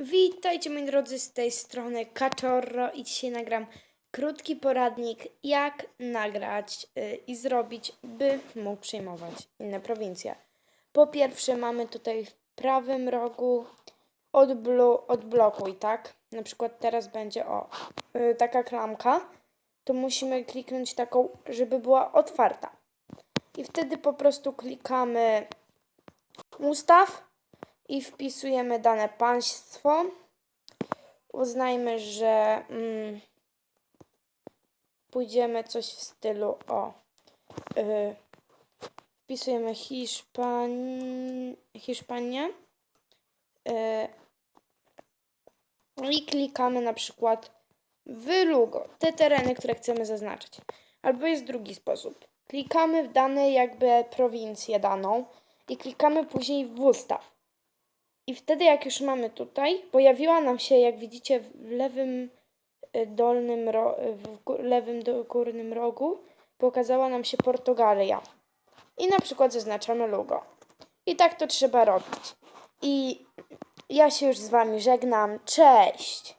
Witajcie moi drodzy z tej strony Kaczorro i dzisiaj nagram krótki poradnik jak nagrać y, i zrobić, by mógł przejmować inne prowincje. Po pierwsze mamy tutaj w prawym rogu odblo odblokuj, tak? Na przykład teraz będzie o y, taka klamka, to musimy kliknąć taką, żeby była otwarta. I wtedy po prostu klikamy ustaw i wpisujemy dane państwo. Uznajmy, że mm, pójdziemy coś w stylu o. Y, wpisujemy Hiszpan... Hiszpanię. Y, I klikamy na przykład w te tereny, które chcemy zaznaczyć. Albo jest drugi sposób. Klikamy w dane jakby prowincję daną i klikamy później w ustaw. I wtedy, jak już mamy tutaj, pojawiła nam się, jak widzicie, w lewym y, dolnym, w lewym górnym rogu, pokazała nam się Portugalia. I na przykład zaznaczamy logo. I tak to trzeba robić. I ja się już z Wami żegnam. Cześć!